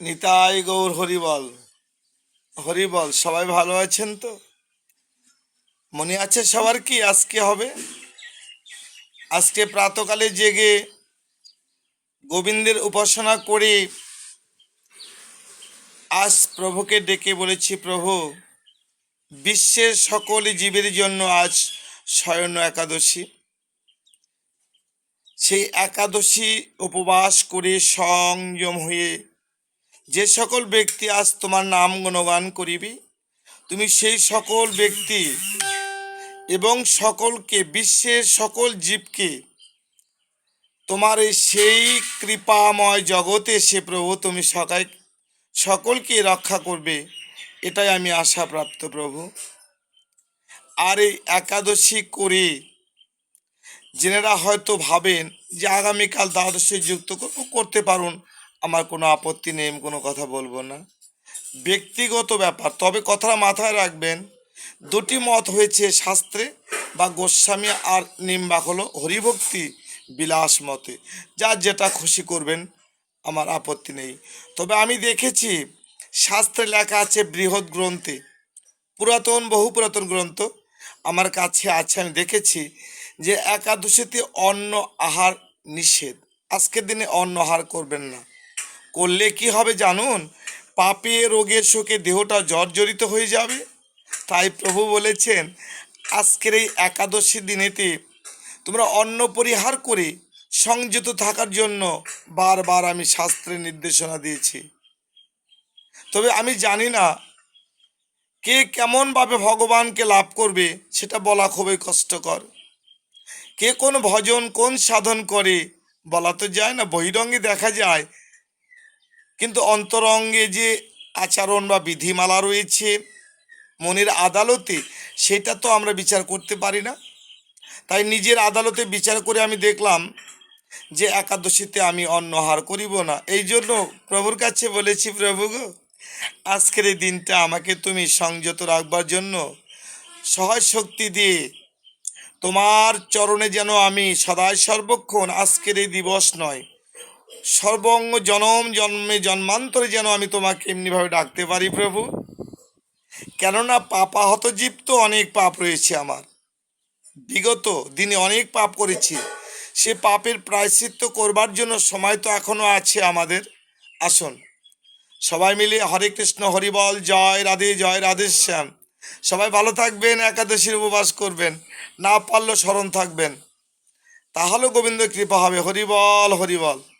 নিতাই গৌর হরিবল হরিবল সবাই ভালো আছেন তো? মনে আছে সবার কি আজকে হবে? আজকে প্রাতকালে জেগে গোবিন্দের উপাসনা করে আজ প্রভুকে ডেকে বলেছি, প্রভু, বিশ্বের সকল জীবের জন্য আজ শয়ন একাদশী। সেই একাদশী উপবাস করে সংযম হয়ে যে সকল ব্যক্তি আজ তোমার নাম গুণগান করিবি, তুমি সেই সকল ব্যক্তি এবং সকলকে, বিশ্বের সকল জীবকে তোমার এই সেই কৃপাময় জগতে সে প্রভু তুমি সকাই সকলকে রক্ষা করবে, এটাই আমি আশাপ্রাপ্ত প্রভু। আর এই একাদশী করে জেনেরা হয়তো ভাবেন যে আগামীকাল দ্বাদশী যুক্ত করব করতে পারুন, আমার কোনো আপত্তি নেই, আমি কোনো কথা বলব না। ব্যক্তিগত ব্যাপার, তবে কথাটা মাথায় রাখবেন, দুটি মত হয়েছে শাস্ত্রে, বা গোস্বামী আর নিম্বাক হলো হরিভক্তি বিলাস মতে। যার যেটা খুশি করবেন, আমার আপত্তি নেই। তবে আমি দেখেছি শাস্ত্রে লেখা আছে বৃহৎ গ্রন্থে, পুরাতন, বহু পুরাতন গ্রন্থ আমার কাছে আছে, আমি দেখেছি যে একাদশীতে অন্ন আহার নিষেধ। আজকের দিনে অন্ন আহার করবেন না। করলে কি হবে জানুন? পাপে, রোগের শোকে দেহটা জর্জরিত হয়ে যাবে। তাই প্রভু বলেছেন, আজকের এই একাদশী দিনেতে তোমরা অন্ন পরিহার করে সংযত থাকার জন্য বারবার আমি শাস্ত্রের নির্দেশনা দিয়েছি। তবে আমি জানি না কে কেমনভাবে ভগবানকে লাভ করবে, সেটা বলা খুবই কষ্টকর। কে কোন ভজন, কোন সাধন করে, বলা তো যায় না, বহিরঙ্গে দেখা যায়। কিন্তু অন্তরঙ্গে যে আচরণ বা বিধিমালা রয়েছে মনের আদালতে, সেটা তো আমরা বিচার করতে পারি না। তাই নিজের আদালতে বিচার করে আমি দেখলাম যে একাদশীতে আমি অন্নহার করিব না। এই জন্য প্রভুর কাছে বলেছি, প্রভু গো, আজকের এই দিনটা আমাকে তুমি সংযত রাখবার জন্য সহজ শক্তি দিয়ে তোমার চরণে যেন আমি সদায় সর্বক্ষণ আজকের এই দিবস নয়। সর্বঙ্গ জনম জন্মে জন্মান্তরে যেন আমি তোমাকে এমনিভাবে ডাকতে পারি প্রভু। কেননা পাপাহত জীব তো অনেক পাপ রয়েছে আমার। বিগত দিনে অনেক পাপ করেছি। সে পাপের প্রায়শ্চিত্ত করবার জন্য সময় তো এখনও আছে আমাদের। আসুন, সবাই মিলে হরে কৃষ্ণ হরিবল জয় রাধে জয় রাধে শ্যাম। সবাই ভালো থাকবেন, একাদশীর উপবাস করবেন, না পারলেও স্মরণ থাকবেন। তাহলেও গোবিন্দ কৃপা হবে। হরিবল হরিবল।